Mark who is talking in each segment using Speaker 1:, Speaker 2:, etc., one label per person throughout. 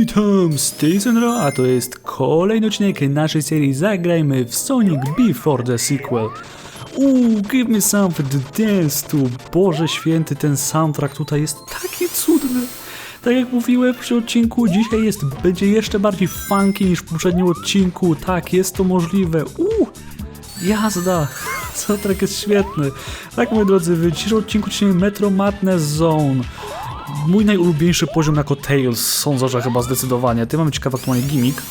Speaker 1: Witam, z tej Ro, a to jest kolejny odcinek naszej serii Zagrajmy w Sonic Before the Sequel. Uuu, give me something to dance to. Boże święty, ten soundtrack tutaj jest taki cudny. Tak jak mówiłem przy odcinku, dzisiaj jest, będzie jeszcze bardziej funky niż w poprzednim odcinku. Tak, jest to możliwe. Uuu, jazda. Soundtrack jest świetny. Tak, moi drodzy, w dzisiejszym odcinku dzisiaj Metro Madness Zone mój najulubieńszy poziom jako Tails, sądzę, że chyba zdecydowanie. Ty mamy ciekawy aktualnie gimmick.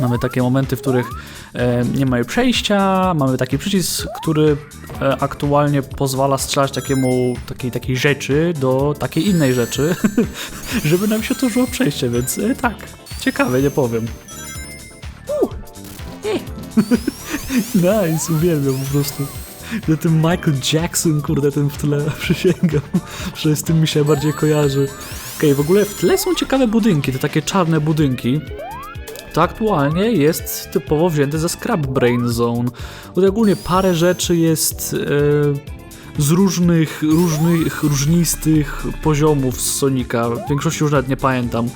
Speaker 1: Mamy takie momenty, w których e, nie ma przejścia, mamy taki przycisk, który e, aktualnie pozwala strzelać takiemu, takiej, takiej rzeczy do takiej innej rzeczy, żeby nam się otworzyło przejście, więc e, tak, ciekawe, nie powiem. Nice, uwielbiam po prostu. Ja ten Michael Jackson, kurde, ten w tle przysięgam, że z tym mi się bardziej kojarzy. Okej, w ogóle w tle są ciekawe budynki, te takie czarne budynki. To aktualnie jest typowo wzięte ze Scrap Brain Zone. Tutaj ogólnie parę rzeczy jest e, z różnych, różnych, różnistych poziomów z Sonika. W większości już nawet nie pamiętam.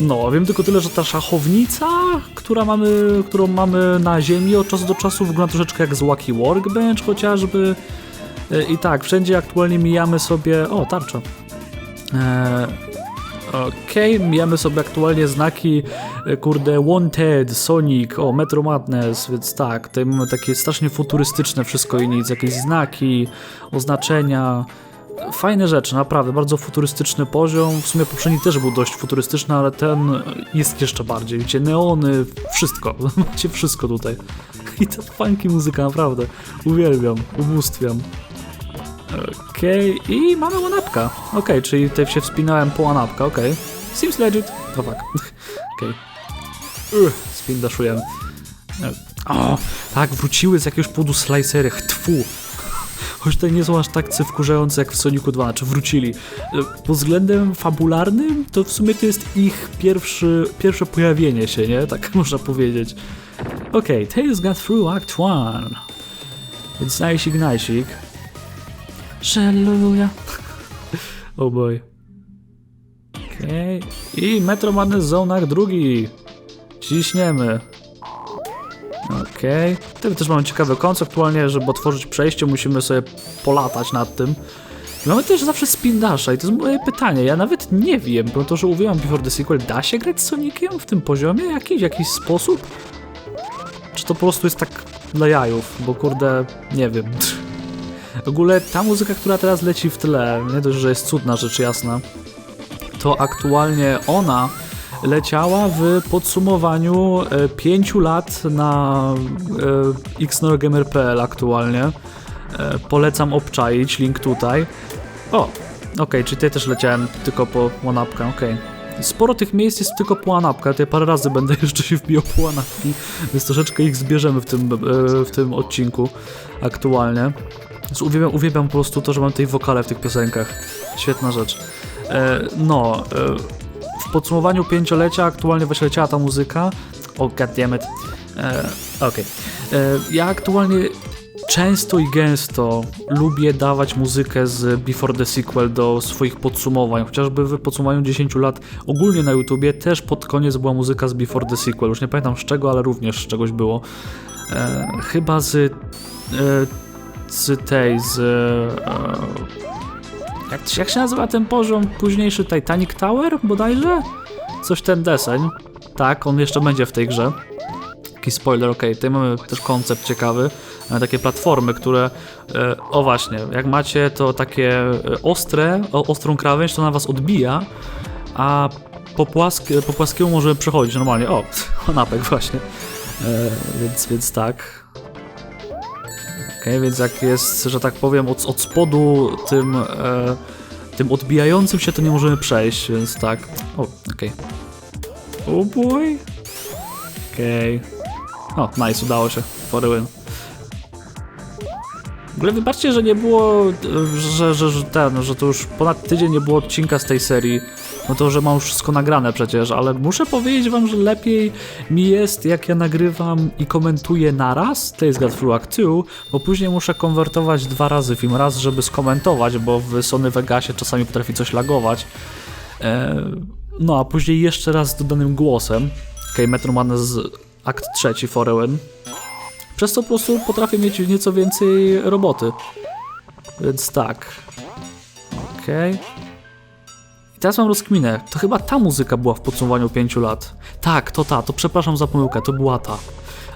Speaker 1: No, wiem tylko tyle, że ta szachownica, która mamy, którą mamy na ziemi od czasu do czasu wygląda troszeczkę jak z Wacky Workbench chociażby. E, I tak, wszędzie aktualnie mijamy sobie... O, tarcza. Eee, Okej, okay, mijamy sobie aktualnie znaki, e, kurde, Wanted, Sonic, o, Metro Madness, więc tak, tutaj mamy takie strasznie futurystyczne wszystko i nic, jakieś znaki, oznaczenia, Fajne rzeczy, naprawdę, bardzo futurystyczny poziom. W sumie poprzedni też był dość futurystyczny, ale ten jest jeszcze bardziej. Wiecie, neony, wszystko. Macie wszystko tutaj. I to funky muzyka, naprawdę. Uwielbiam, ubóstwiam. Okej, okay. i mamy łanapka. Okej, okay, czyli tutaj się wspinałem po łanapka, okej. Okay. Seems legit. No tak. Okej. Okay. Spin. O, tak, wróciły z jakiegoś powodu slicery. Tfu choć to nie są aż tak wkurzające jak w Sonicu 2, czy wrócili. Pod względem fabularnym, to w sumie to jest ich pierwszy, pierwsze pojawienie się, nie? Tak można powiedzieć. Okej, okay, Tales got through Act 1. Więc najsik, najsik. Shalleluja. oh boy. Okej. Okay. I Metro Madness Zone Act drugi. Ciśniemy. Okej. Okay. Tutaj też mamy ciekawy koncept aktualnie, żeby otworzyć przejście musimy sobie polatać nad tym. Mamy też zawsze spin dasha i to jest moje pytanie, ja nawet nie wiem, bo to, że uwielbiam Before the Sequel, da się grać z Soniciem w tym poziomie jakiś, jakiś sposób? Czy to po prostu jest tak dla jajów, bo kurde, nie wiem. W ogóle ta muzyka, która teraz leci w tle, nie dość, że jest cudna, rzecz jasna, to aktualnie ona leciała w podsumowaniu 5 e, lat na e, xnorgamer.pl aktualnie. E, polecam obczaić, link tutaj. O, okej, okay, czyli też leciałem tylko po łanapkę, okej. Sporo tych miejsc jest tylko po łanapkę, tutaj parę razy będę jeszcze się wbijał po łanapki, więc troszeczkę ich zbierzemy w tym, w tym odcinku aktualnie. Więc uwielbiam, uwielbiam po prostu to, że mam tej wokale w tych piosenkach. Świetna rzecz. No, podsumowaniu pięciolecia aktualnie właśnie leciała ta muzyka. O, oh, goddammit. E, Okej. Okay. E, ja aktualnie często i gęsto lubię dawać muzykę z Before the Sequel do swoich podsumowań, chociażby w podsumowaniu 10 lat ogólnie na YouTubie też pod koniec była muzyka z Before the Sequel, już nie pamiętam z czego, ale również z czegoś było. E, chyba z, e, z tej, z e, jak, jak się nazywa ten poziom późniejszy Titanic Tower bodajże? Coś ten deseń. Tak, on jeszcze będzie w tej grze. Taki spoiler, ok, tutaj mamy też koncept ciekawy. Mamy takie platformy, które, e, o właśnie, jak macie to takie e, ostre, ostrą krawędź, to na was odbija, a po, płask, po płaskiemu możemy przechodzić normalnie. O, napek właśnie. E, więc, więc tak, okay, więc jak jest, że tak powiem, od, od spodu tym, e, tym odbijającym się, to nie możemy przejść, więc tak. O, okej. Okay. Oh boy. Okej. Okay. O, nice, udało się. For a win. W ogóle wybaczcie, że nie było, że, że, że ten, że to już ponad tydzień nie było odcinka z tej serii. No to, że mam już wszystko nagrane przecież, ale muszę powiedzieć wam, że lepiej mi jest, jak ja nagrywam i komentuję naraz, to jest God Through Act 2, bo później muszę konwertować dwa razy film, raz żeby skomentować, bo w Sony Vegasie czasami potrafi coś lagować. E, No a później jeszcze raz z dodanym głosem. Okej, Metro Madness z akt trzeci Foreign. Przez co po prostu potrafię mieć nieco więcej roboty. Więc tak. Okej. I teraz mam rozkminę. To chyba ta muzyka była w podsumowaniu 5 lat. Tak, to ta, to przepraszam za pomyłkę, to była ta.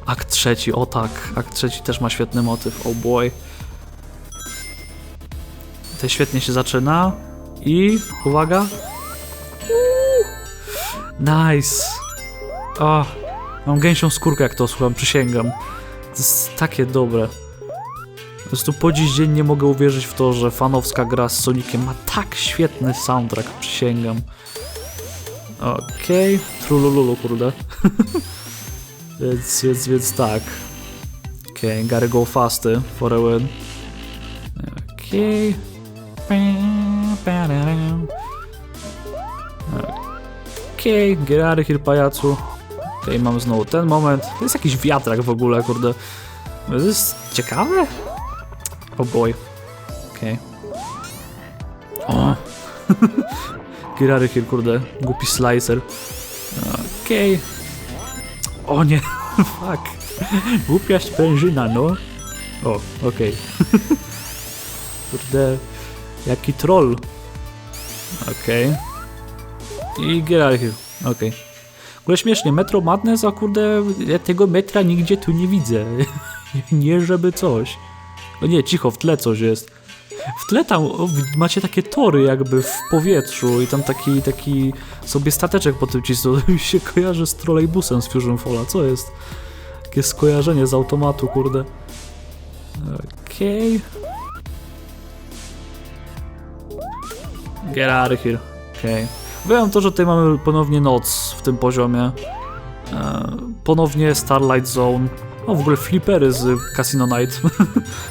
Speaker 1: Akt trzeci, o tak. Akt trzeci też ma świetny motyw, oh boy. To świetnie się zaczyna. I uwaga. Nice. O, mam gęsią skórkę jak to słucham, przysięgam. To jest takie dobre. Po prostu po dziś dzień nie mogę uwierzyć w to, że fanowska gra z Soniciem ma tak świetny soundtrack, przysięgam. Okej, okay. trulululu, kurde. więc, więc, więc tak. Okej, okay. gotta go fasty for a win. Okej. Okej, okay. get out of here, pajacu. Okay, mamy znowu ten moment. To jest jakiś wiatrak w ogóle, kurde. To jest ciekawe. Oh boy. Okej. Okay. O! Girary here, kurde. Głupi slicer. Okej. Okay. O nie, fuck. Głupia sprężyna, no. O, okej. Okay. kurde. Jaki troll. Okej. Okay. I Girary here. Okej. Okay. Ogóle śmiesznie, Metro Madness, a kurde, ja tego metra nigdzie tu nie widzę. nie żeby coś. No nie, cicho, w tle coś jest. W tle tam o, macie takie tory jakby w powietrzu i tam taki, taki sobie stateczek po tym cisnął. mi się kojarzy z trolejbusem z Fusion Falla. Co jest? Takie skojarzenie z automatu, kurde. Okej. Okay. Get out of here. Okej. Okay. Wiem to, że tutaj mamy ponownie noc w tym poziomie. E, ponownie Starlight Zone. O, w ogóle flipery z Casino Night.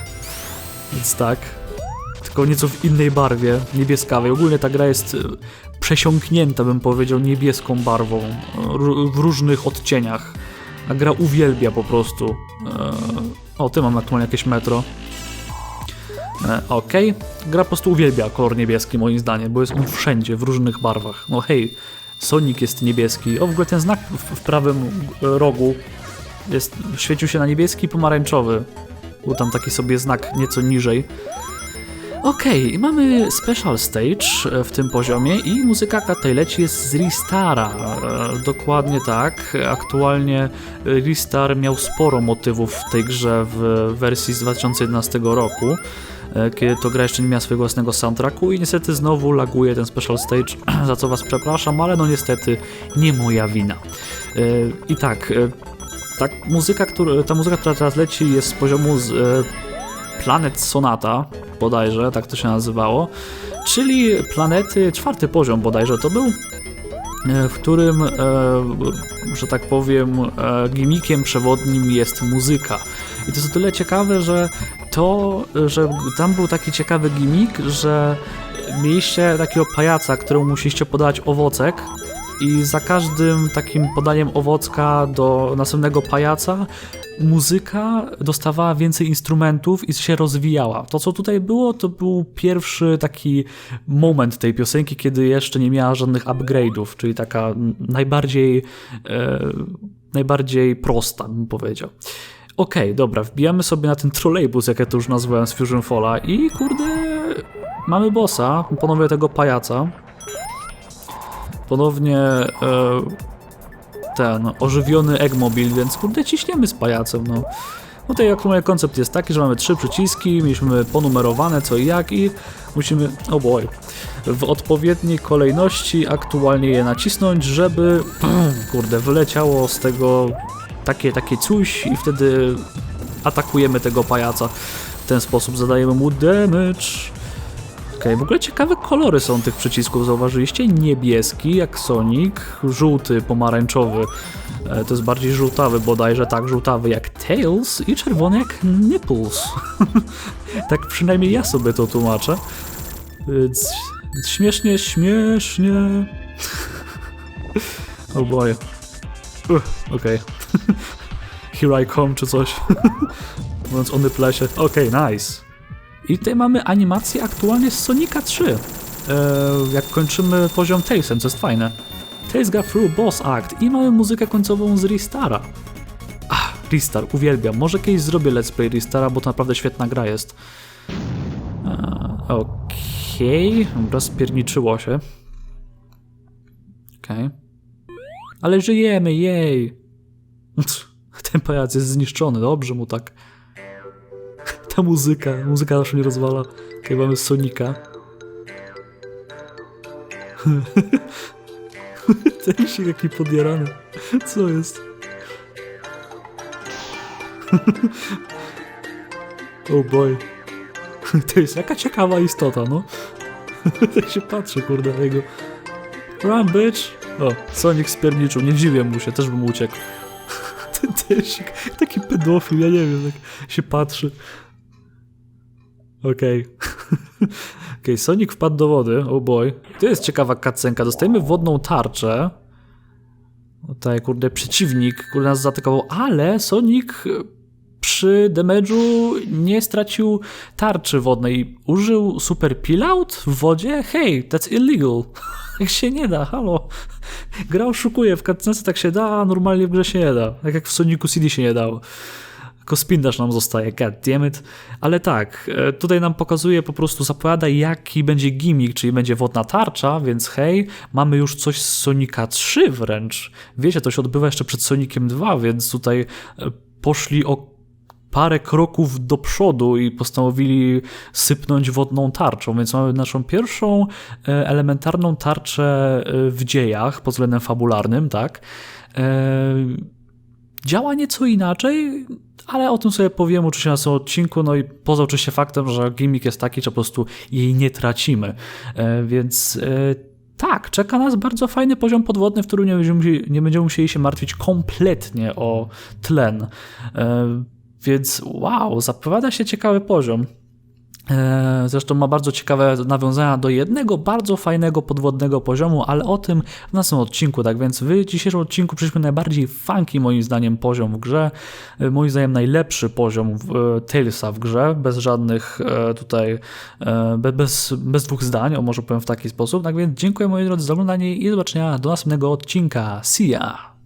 Speaker 1: Więc tak. Tylko nieco w innej barwie, niebieskawej. Ogólnie ta gra jest e, przesiąknięta, bym powiedział, niebieską barwą. W różnych odcieniach. A gra uwielbia po prostu. E, o, ty mam aktualnie jakieś metro. E. Okay. Gra po prostu uwielbia kolor niebieski, moim zdaniem, bo jest on wszędzie, w różnych barwach. No hej, Sonic jest niebieski. O, w ogóle ten znak w, prawym rogu jest, świecił się na niebieski i pomarańczowy. Był tam taki sobie znak nieco niżej. Okej, okay, mamy special stage e, w tym poziomie i muzyka, tutaj leci jest z Restara. E, dokładnie tak. Aktualnie Restar miał sporo motywów w tej grze w wersji z 2011 roku kiedy to gra jeszcze nie miała swojego własnego soundtracku i niestety znowu laguje ten special stage, za co was przepraszam, ale no niestety nie moja wina. I tak, tak, muzyka, który, ta muzyka, która teraz leci, jest z poziomu z e, Planet Sonata, bodajże, tak to się nazywało, czyli planety, czwarty poziom bodajże to był, e, w którym, e, że tak powiem, e, gimikiem przewodnim jest muzyka. I to jest o tyle ciekawe, że to, że tam był taki ciekawy gimik, że mieliście takiego pajaca, któremu musieliście podać owocek, i za każdym takim podaniem owocka do następnego pajaca muzyka dostawała więcej instrumentów i się rozwijała. To, co tutaj było, to był pierwszy taki moment tej piosenki, kiedy jeszcze nie miała żadnych upgrade'ów, czyli taka najbardziej, e, najbardziej prosta, bym powiedział. Okej, okay, dobra, wbijamy sobie na ten trolejbus, jak ja to już nazwałem z Fusion Falla i kurde, mamy bossa, ponownie tego pajaca ponownie e, ten ożywiony Eggmobil, więc kurde ciśniemy z pajacem, no. Tutaj aktualnie koncept jest taki, że mamy trzy przyciski, mieliśmy ponumerowane co i jak i musimy, o oh boy, w odpowiedniej kolejności aktualnie je nacisnąć, żeby, kurde, wyleciało z tego takie, takie coś i wtedy atakujemy tego pajaca. W ten sposób zadajemy mu damage. Okej, okay, w ogóle ciekawe kolory są tych przycisków, zauważyliście? Niebieski jak Sonic, żółty, pomarańczowy. E, to jest bardziej żółtawy bodajże, tak, żółtawy jak Tails i czerwony jak Nipples. tak przynajmniej ja sobie to tłumaczę. Więc śmiesznie, śmiesznie. boy. Uh, Okej. Okay. Here I come czy coś. Mówiąc o Nyplesie. Okej, okay, nice. I tutaj mamy animację aktualnie z Sonika 3. E, jak kończymy poziom Tailsem, co jest fajne. Tales got through boss act i mamy muzykę końcową z Restara. Ach, Ristar, uwielbiam. Może kiedyś zrobię let's play Restara, bo to naprawdę świetna gra jest. E, Okej, spierniczyło się. Okej. Ale żyjemy, jej! Ten pajac jest zniszczony, dobrze mu tak. Ta muzyka, muzyka zawsze mnie rozwala. Okej, mamy Sonika. Ten się jaki podjarany. Co jest? oh boy. To jest jaka ciekawa istota, no. tak się patrzy, kurde, jego. Run, bitch! O, Sonic spierniczył, nie dziwię mu się, też bym uciekł. Taki pedofil, ja nie wiem, tak się patrzy. Okej. Okej, Sonic wpadł do wody, oh boy. To jest ciekawa kacenka, dostajemy wodną tarczę. Tutaj, kurde, przeciwnik, kurde, nas zaatakował, ale Sonic przy damage'u nie stracił tarczy wodnej. Użył super pillout w wodzie? Hej, that's illegal. Tak się nie da, halo. Gra oszukuje, w cutscence tak się da, a normalnie w grze się nie da. Tak jak w Sonicu CD się nie dało. Tylko nam zostaje, god damn it. Ale tak, e, tutaj nam pokazuje po prostu, zapowiada jaki będzie gimmick, czyli będzie wodna tarcza, więc hej, mamy już coś z Sonika 3 wręcz. Wiecie, to się odbywa jeszcze przed Sonikiem 2, więc tutaj e, poszli o parę kroków do przodu i postanowili sypnąć wodną tarczą, więc mamy naszą pierwszą e, elementarną tarczę e, w dziejach pod względem fabularnym, tak? E, Działa nieco inaczej, ale o tym sobie powiem oczywiście na swoim odcinku, no i poza oczywiście faktem, że gimmick jest taki, że po prostu jej nie tracimy. Więc tak, czeka nas bardzo fajny poziom podwodny, w którym nie będziemy, musieli- nie będziemy musieli się martwić kompletnie o tlen. Więc wow, zapowiada się ciekawy poziom. E, Zresztą ma bardzo ciekawe nawiązania do jednego bardzo fajnego podwodnego poziomu, ale o tym w następnym odcinku. Tak więc w dzisiejszym odcinku przyszliśmy najbardziej funky moim zdaniem poziom w grze. E, Moim zdaniem najlepszy poziom w e, Talesa w grze, bez żadnych tutaj, be- bez, bez dwóch zdań, o może powiem w taki sposób. Tak więc dziękuję moi drodzy za oglądanie i do zobaczenia do następnego odcinka. See ya!